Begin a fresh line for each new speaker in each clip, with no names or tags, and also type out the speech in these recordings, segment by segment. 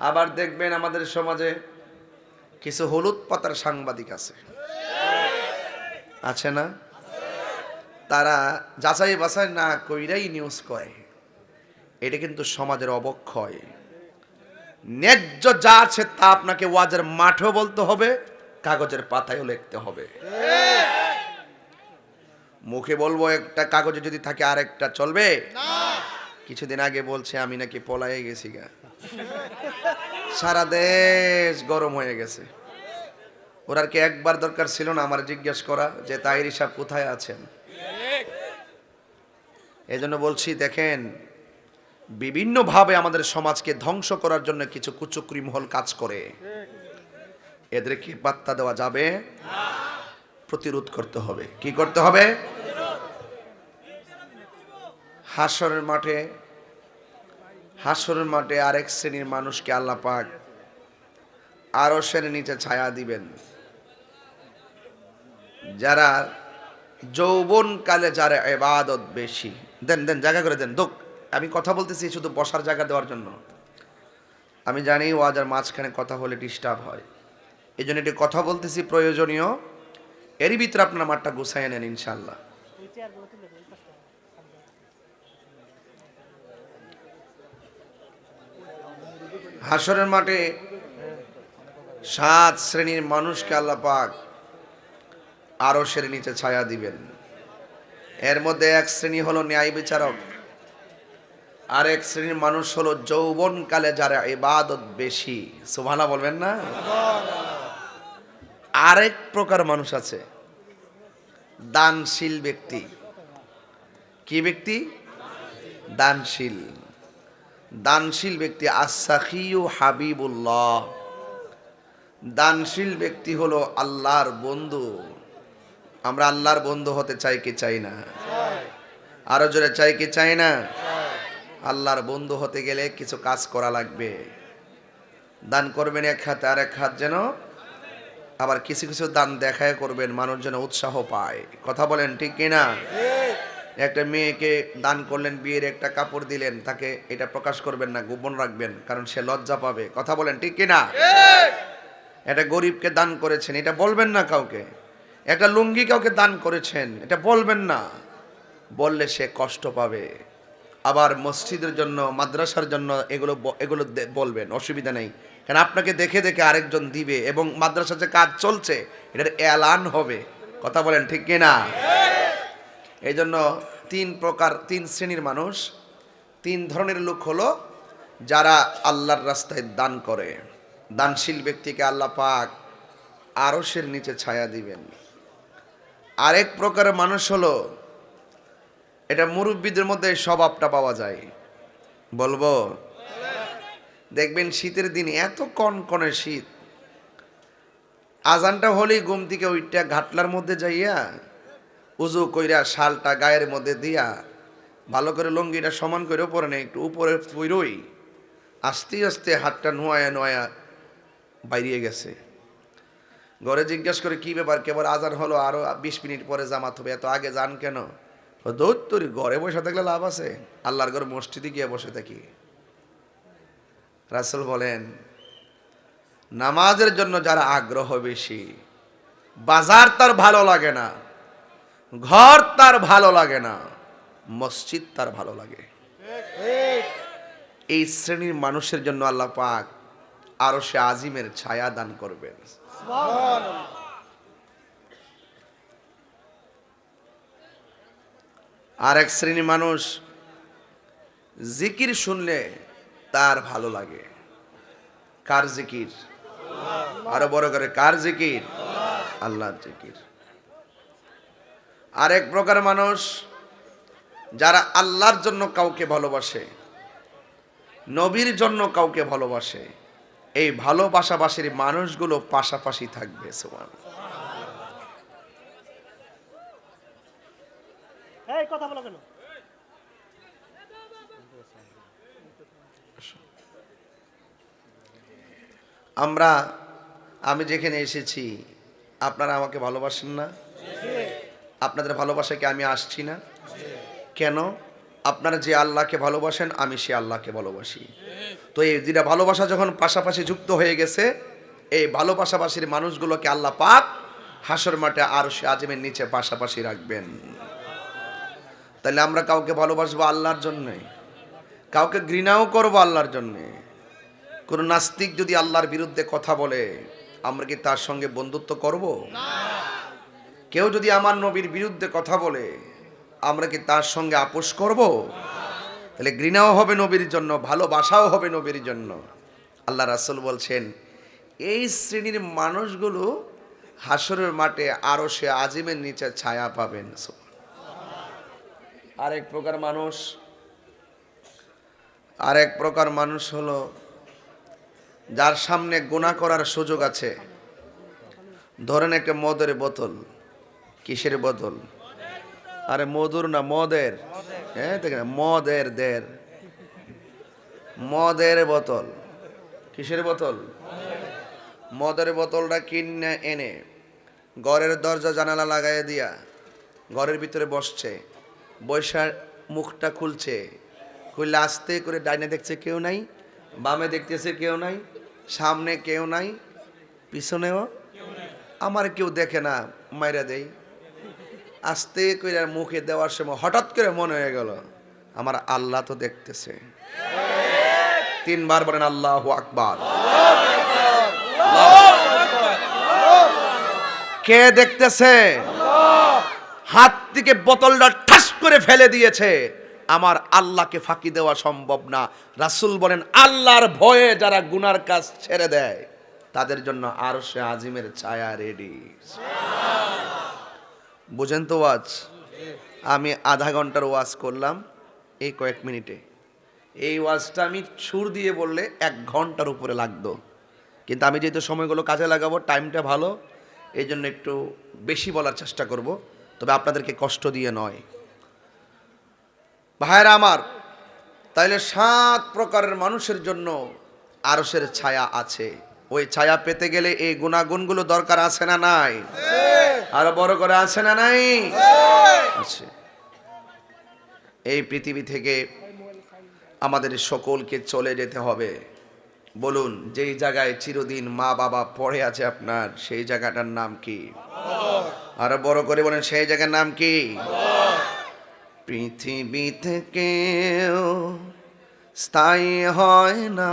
আবার দেখবেন আমাদের সমাজে কিছু হলুদ পাতার সাংবাদিক আছে। আছে না? তারা যাচাই বাছাই না কইরাই নিউজ কয়। এটা কিন্তু সমাজের অবক্ষয়। ন্যায্য যা আছে তা আপনাকে ওয়াজের মাঠেও বলতে হবে, কাগজের পাতায়ও লিখতে হবে। মুখে বলব, একটা কাগজে যদি থাকে আরেকটা চলবে? কিছুদিন আগে বলছে, আমি নাকি পলায়ে গেছি গা। সারা দেশ গরম হয়ে গেছে। ওরার কি একবার দরকার ছিল না আমার জিজ্ঞেস করা যে তাইর সাহেব কোথায় আছেন? এই জন্য বলছি, দেখেন, বিভিন্নভাবে আমাদের সমাজকে ধ্বংস করার জন্য কিছু কুচুকরি মহল কাজ করে। এদেরকে পাত্তা দেওয়া যাবে? প্রতিরোধ করতে হবে। কি করতে হবে? হাসরের মাঠে হাসরের মাঠে আরেক শ্রেণির মানুষকে আল্লাহ পাক আরও শ্রেণির নিচে ছায়া দিবেন। যারা যৌবন কালে যারা এবাদত বেশি, দেন দেন, জায়গা করে দেন দোক আমি কথা বলতেছি শুধু বসার জায়গা দেওয়ার জন্য। আমি জানি ওয়াজার মাঝখানে কথা হলে ডিস্টার্ব হয়। এই জন্য এটি কথা বলতেছি প্রয়োজনীয়। এরই ভিতরে আপনার মাঠটা গুছাই নেন ইনশাল্লাহ হাসরের মাঠে সাত শ্রেণির মানুষকে আল্লাহ পাক আরও শ্রেণির নিচে ছায়া দিবেন। এর মধ্যে এক শ্রেণি হলো ন্যায় বিচারক আর এক শ্রেণির মানুষ হলো যৌবনকালে যারা ইবাদত বেশি। সুবহানা বলবেন না? আরেক প্রকার মানুষ আছে, দানশীল ব্যক্তি। কি ব্যক্তি? দানশীল। দানশীল ব্যক্তি আসাখিউ হাবিবুল্লাহ। দানশীল ব্যক্তি হলো আল্লাহর বন্ধু। আমরা আল্লাহর বন্ধু হতে চাই কি চাই না? আরও জোরে চাই কি চাই না? আল্লাহর বন্ধু হতে গেলে কিছু কাজ করা লাগবে। দান করবেন এক হাতে আর এক হাত যেন আবার কিছু কিছু দান দেখায় করবেন, মানুষ যেন উৎসাহ পায়। কথা বলেন ঠিক কিনা? একটা মেয়েকে দান করলেন, বিয়ের একটা কাপড় দিলেন, তাকে এটা প্রকাশ করবেন না, গোপন রাখবেন, কারণ সে লজ্জা পাবে। কথা বলেন, ঠিক কিনা? একটা গরিবকে দান করেছেন, এটা বলবেন না কাউকে। একটা লুঙ্গি কাউকে দান করেছেন, এটা বলবেন না। বললে সে কষ্ট পাবে। আবার মসজিদের জন্য, মাদ্রাসার জন্য এগুলো এগুলো বলবেন, অসুবিধা নেই। কারণ আপনাকে দেখে দেখে আরেকজন দিবে, এবং মাদ্রাসার যে কাজ চলছে, এটার এলান হবে। কথা বলেন, ঠিক কিনা? এই জন্য তিন প্রকার, তিন শ্রেণির মানুষ, তিন ধরনের লোক হলো যারা আল্লাহর রাস্তায় দান করে। দানশীল ব্যক্তিকে আল্লাহ পাক আরসের নিচে ছায়া দিবেন। আরেক প্রকারের মানুষ হলো, এটা মুরব্বীদের মধ্যে স্বভাবটা পাওয়া যায়। বলব, দেখবেন শীতের দিন এত কনকনে শীত। আজানটা হলেই ঘুম থেকে ওইটা ঘাটলার মধ্যে যাইয়া উজু কইরা শালটা গায়ের মধ্যে দিয়া, ভালো করে লুঙ্গিটা সমান করে উপরে নেই, একটু উপরে পুরোই আস্তে আস্তে হাতটা নোয়া নোয়া বাইরিয়ে গেছে। ঘরে জিজ্ঞেস করে, কি ব্যাপার? কেবল আজান হলো, আরও বিশ মিনিট পরে জামাত হবে, এত আগে যান কেন? দৌড় তোর ঘরে বসে থাকলে লাভ আছে। আল্লাহর ঘরে মসজিদে গিয়ে বসে থাকি। রাসেল বলেন, নামাজের জন্য যারা আগ্রহ বেশি, বাজার তার ভালো লাগে না। ঘর তার ভালো লাগে না, মসজিদ তার ভালো লাগে। এই শ্রেণির মানুষের জন্য আল্লাহ পাক আরও সে আজিমের ছায়া দান করবেন। আর এক শ্রেণির মানুষ জিকির শুনলে তার ভালো লাগে। কার জিকির? আরও বড় করে, কার জিকির? আল্লাহর জিকির। আরেক প্রকার মানুষ যারা আল্লাহর জন্য কাউকে ভালোবাসে নবীর জন্য কাউকে ভালোবাসে এই ভালোবাসাবাসীর মানুষগুলো পাশাপাশি থাকবে সোমান আমরা আমি যেখানে এসেছি আপনারা আমাকে ভালোবাসেন না? আপনাদের ভালোবাসাকে আমি আসছি না। কেন? আপনারা যে আল্লাহকে ভালোবাসেন, আমি সে আল্লাহকে ভালোবাসি। তো এই যেটা ভালোবাসা যখন পাশাপাশি যুক্ত হয়ে গেছে, এই ভালোবাসাবাসীর মানুষগুলোকে আল্লাহ পাক হাসর মাঠে আর সে আজমের নিচে পাশাপাশি রাখবেন। তাহলে আমরা কাউকে ভালোবাসবো আল্লাহর জন্যে? কাউকে ঘৃণাও করব আল্লাহর জন্যে? কোনো নাস্তিক যদি আল্লাহর বিরুদ্ধে কথা বলে, আমরা কি তার সঙ্গে বন্ধুত্ব করব? কেউ যদি আমার নবীর বিরুদ্ধে কথা বলে, আমরা কি তার সঙ্গে আপোষ করব? তাহলে ঘৃণাও হবে নবীর জন্য, ভালোবাসাও হবে নবীর জন্য। আল্লাহ রাসুল বলছেন, এই শ্রেণির মানুষগুলো হাসরের মাঠে আরও সে আজিমের নিচে ছায়া পাবেন। আরেক প্রকার মানুষ, আরেক প্রকার মানুষ হলো যার সামনে গুণা করার সুযোগ আছে। ধরেন একটা মদের বোতল। কিসের বোতল আরে মধুর না, মদের। হ্যাঁ দেখেন মদের দের। মদের বোতল। কিসের বোতল? মদের বোতলটা কিনে এনে ঘরের দরজা জানালা লাগাইয়া দিয়া ঘরের ভিতরে বসছে। বৈশার মুখটা খুলছে। খুললে আস্তে করে ডাইনে দেখছে কেউ নাই, বামে দেখতেছে কেউ নাই, সামনে কেউ নাই, পিছনেও আমার কেউ দেখে না, মাইরা দেই আস্তে করে মুখে দেওয়ার সময় হঠাৎ করে মনে হয়ে গেল, আমার আল্লাহ তো দেখতেছে। তিনবার বলেন, আল্লাহ আকবার। কে দেখতেছে? হাত থেকে বোতলটা ঠাস করে ফেলে দিয়েছে। আমার আল্লাহকে ফাঁকি দেওয়া সম্ভব না। রাসূল বলেন, আল্লাহর ভয়ে যারা গুনার কাজ ছেড়ে দেয়, তাদের জন্য আরও সে আজিমের ছায়া রেডি বুঝেন তো ওয়াজ? আমি আধা ঘণ্টার ওয়াজ করলাম এই কয়েক মিনিটে। এই ওয়াজটা আমি সুর দিয়ে বললে এক ঘণ্টার উপরে লাগতো। কিন্তু আমি যেহেতু সময়গুলো কাজে লাগাবো, টাইমটা ভালো, এই জন্য একটু বেশি বলার চেষ্টা করব। তবে আপনাদেরকে কষ্ট দিয়ে নয়। ভাইরা আমার, তাইলে সাত প্রকারের মানুষের জন্য আরসের ছায়া আছে। ওই ছায়া পেতে গেলে এই গুণাগুণগুলো দরকার আছে না নাই? আরও বড় করে আছে না নাই? আছে। এই পৃথিবী থেকে আমাদের সকলকে চলে যেতে হবে। বলুন যেই জায়গায় চিরদিন মা বাবা পড়ে আছে আপনার সেই জায়গাটার নাম কি? আরও বড় করে বলেন সেই জায়গার নাম কি? পৃথিবী থেকে স্থায়ী হয় না।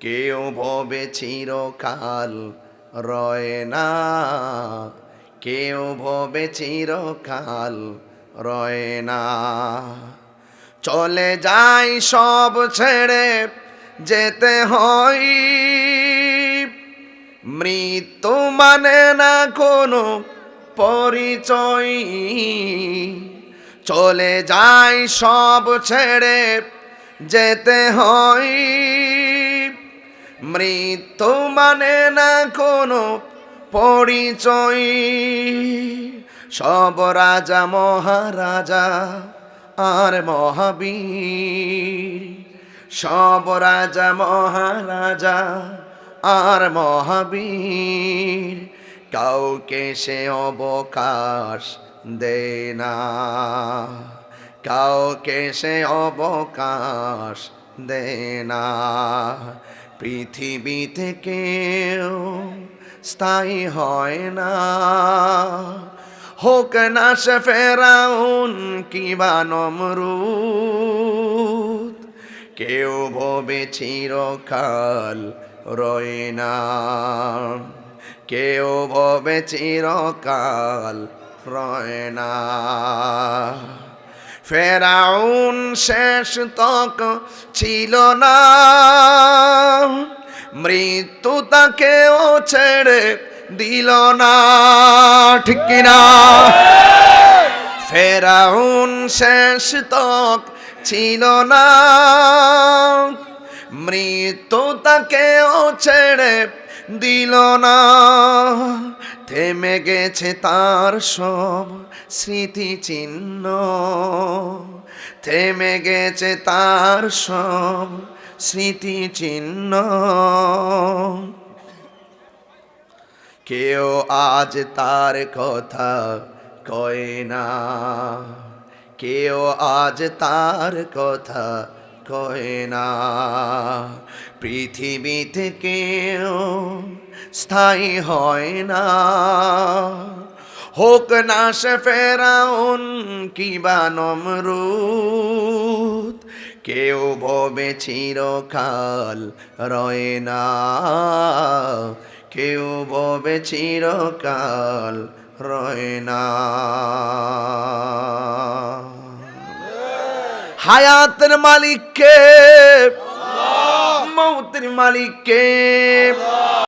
কেউ ভবে চিরকাল রয় না। কেউ ভবে চিরকাল রয় না। চলে যাই সব ছেড়ে যেতে হয়। মৃত্যু মানে না কোনো পরিচয়। চলে যাই সব ছেড়ে যেতে হয়। মৃত্যু মানে না কোনো পরিচয়। সব রাজা, মহারাজা আর মহাবীর। সব রাজা, মহারাজা আর মহাবীর। কাউকে সে অবকাশ দে না। কাউকে সে অবকাশ দে না। পৃথিবী থেকেও স্থায়ী হয় না। হোক না সে ফেরাউন কিবা নমরুদ, কেউ ভবে চিরকাল রয় না। কেউ ভবে চিরকাল রয় না। ফেরাউন শেষ তক ছিল না। মৃত্যু তাকেও ছেড়ে দিল না। ঠিক ফেরাউন শেষ তক ছিল না। মৃত্যু তাকেও ছেড়ে দিল না। থেমে গেছে তার সব স্মৃতি চিহ্ন থেমে গেছে তার সব স্মৃতি চিহ্ন কেউ আজ তার কথা কয় না। কেউ আজ তার কথা কয় না। পৃথিবীতে কেউ স্থায়ী হয় না। হোক না সে ফেরাউন কিবা নমরুদ, কেউ ভবে চিরকাল রয় না। কেউ ভবে চিরকাল রয় না। হায়াতের মালিককে, মৌতের মালিককে